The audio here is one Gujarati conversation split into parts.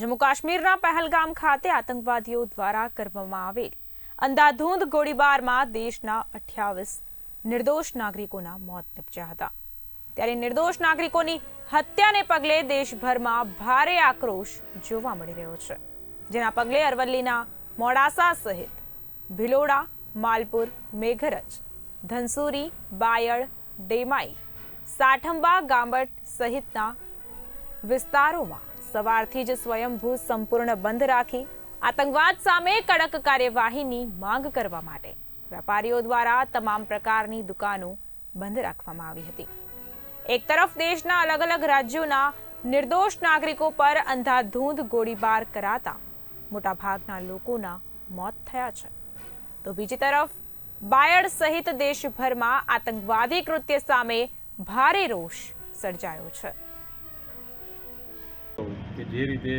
જમ્મુ કાશ્મીરના પહેલગામ ખાતે આતંકવાદીઓ દ્વારા કરવામાં આવેલ અંધાધૂંધ ગોળીબારમાં દેશના અઠ્યાવીસ નિર્દોષ નાગરિકોના મોત નિપજ્યા હતા. ત્યારે નિર્દોષ નાગરિકોની હત્યાને પગલે દેશભરમાં ભારે આક્રોશ જોવા મળી રહ્યો છે. જેના પગલે અરવલ્લીના મોડાસા સહિત ભિલોડા, માલપુર, મેઘરજ, ધનસુરી, બાયડ, ડેમાઈ, સાઠંબા, ગામટ સહિતના વિસ્તારોમાં સવારથી જ સ્વયંભૂ સંપૂર્ણ બંધ રાખી આતંકવાદ સામે કડક કાર્યવાહીની માંગ કરવા માટે વેપારીઓ દ્વારા તમામ પ્રકારની દુકાનો બંધ રાખવામાં આવી હતી. એક તરફ દેશના અલગ અલગ રાજ્યોના નિર્દોષ નાગરિકો પર અંધાધૂંધ ગોળીબાર કરાતા મોટાભાગના લોકોના મોત થયા છે. તો બીજી તરફ બાયડ સહિત દેશભરમાં આતંકવાદી કૃત્ય સામે ભારે રોષ સર્જાયો છે. કે જે રીતે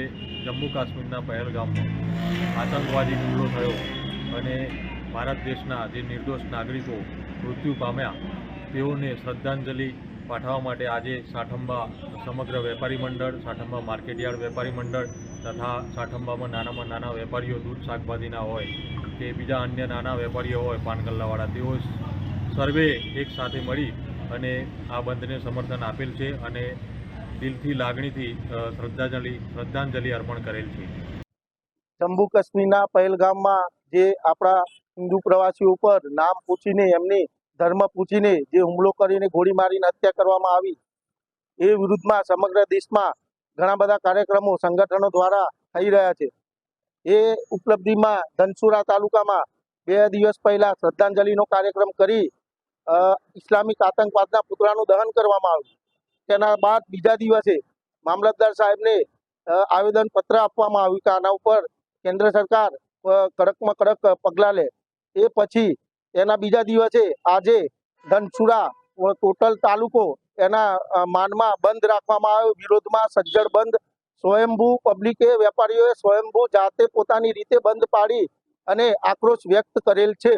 જમ્મુ કાશ્મીરના પહેલગામમાં આતંકવાદી હુમલો થયો અને ભારત દેશના જે નિર્દોષ નાગરિકો મૃત્યુ પામ્યા, તેઓને શ્રદ્ધાંજલિ પાઠવવા માટે આજે સાઠંબા સમગ્ર વેપારી મંડળ, સાઠંબા માર્કેટયાર્ડ વેપારી મંડળ તથા સાઠંબામાં નાનામાં નાના વેપારીઓ દૂધ શાકભાજીના હોય કે બીજા અન્ય નાના વેપારીઓ હોય પાનગલ્લાવાળા, તેઓ સર્વે એક સાથે મળી અને આ બંધને સમર્થન આપેલ છે અને દિલથી લાગણીથી શ્રદ્ધાંજલિ શ્રદ્ધાંજલિ અર્પણ કરેલ છે. જમ્મુ કાશ્મીરના પહેલગામમાં જે આપણા હિન્દુ પ્રવાસીઓ ઉપર નામ પૂછીને એમની ધર્મ પૂછીને જે હુમલો કરીને ગોળી મારીને હત્યા કરવામાં આવી, એ વિરુદ્ધમાં સમગ્ર દેશમાં ઘણા બધા કાર્યક્રમો સંગઠનો દ્વારા થઈ રહ્યા છે. એ ઉપલબ્ધિમાં ધનસુરા તાલુકામાં બે દિવસ પહેલા શ્રદ્ધાંજલિનો કાર્યક્રમ કરી ઇસ્લામિક આતંકવાદના પુતળાનું દહન કરવામાં આવ્યું. તેના બાદ બીજા દિવસે મામલતદાર સાહેબને આવેદન પત્ર આપવામાં આવ્યું કે આના ઉપર કેન્દ્ર સરકાર કડકમાં કડક પગલાં લે. એ પછી એના બીજા દિવસે આજે ધનસુરા ટોટલ તાલુકો એના માનમાં બંધ રાખવામાં આવ્યો. વિરોધમાં સજ્જડ બંધ. સ્વયંભૂ પબ્લિકે વેપારીઓએ સ્વયંભૂ જાતે પોતાની રીતે બંધ પાડી અને આક્રોશ વ્યક્ત કરેલ છે.